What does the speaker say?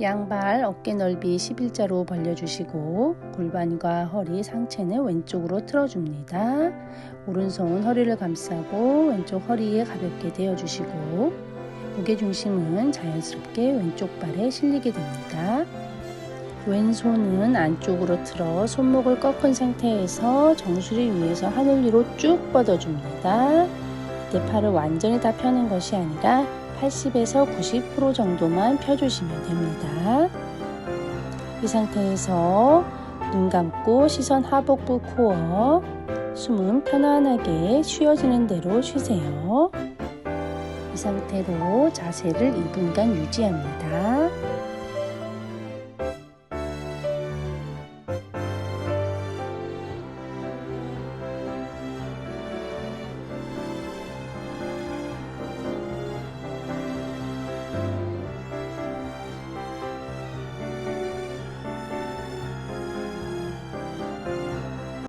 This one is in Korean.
양발 어깨 넓이 11자로 벌려주시고 골반과 허리 상체는 왼쪽으로 틀어줍니다. 오른손 허리를 감싸고 왼쪽 허리에 가볍게 대어주시고 무게중심은 자연스럽게 왼쪽 발에 실리게 됩니다. 왼손은 안쪽으로 틀어 손목을 꺾은 상태에서 정수리 위에서 하늘 위로 쭉 뻗어줍니다. 내 팔을 완전히 다 펴는 것이 아니라 80에서 90% 정도만 펴주시면 됩니다. 이 상태에서 눈 감고 시선 하복부 코어 숨은 편안하게 쉬어지는 대로 쉬세요. 이 상태로 자세를 2분간 유지합니다.